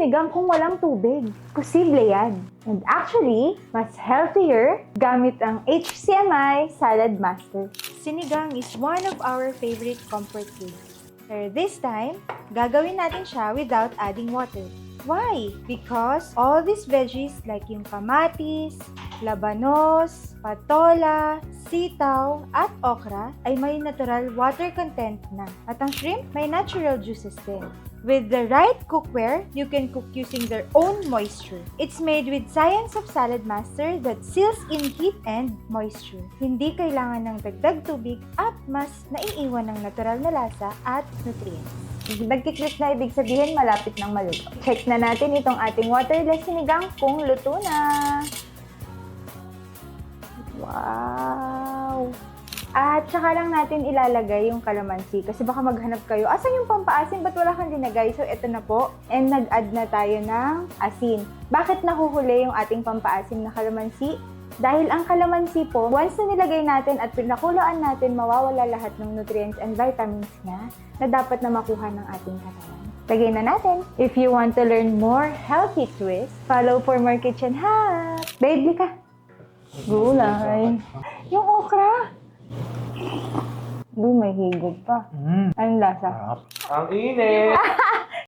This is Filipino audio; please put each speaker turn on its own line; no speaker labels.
sinigang kung walang tubig. Posible yan. And actually, mas healthier gamit ang HCMI Salad Master. Sinigang is one of our favorite comfort foods. Pero this time, gagawin natin siya without adding water. Why? Because all these veggies like yung kamatis, labanos, patola, sitaw, at okra ay may natural water content na. At ang shrimp may natural juices din. With the right cookware, you can cook using their own moisture. It's made with Science of Salad Master that seals in heat and moisture. Hindi kailangan ng dagdag tubig at mas naiiwan ng natural na lasa at nutrients. Nagkiklik na ibig sabihin malapit ng maluto. Check na natin itong ating waterless sinigang kung luto na. Wow! At saka lang natin ilalagay yung kalamansi kasi baka maghanap kayo, asan yung pampaasim? Ba't wala kang linagay? So, ito na po. And nag-add na tayo ng asin. Bakit nahuhuli yung ating pampaasim na kalamansi? Dahil ang kalamansi po, once na nilagay natin at pinakuloan natin, mawawala lahat ng nutrients and vitamins niya na dapat na makuha ng ating katawan. Lagay na natin. If you want to learn more healthy twists, follow for more kitchen hacks. Babe, ka. Gulay. Yung okra. Bu, may higop pa.
Mm.
Anong lasa?
Ang init!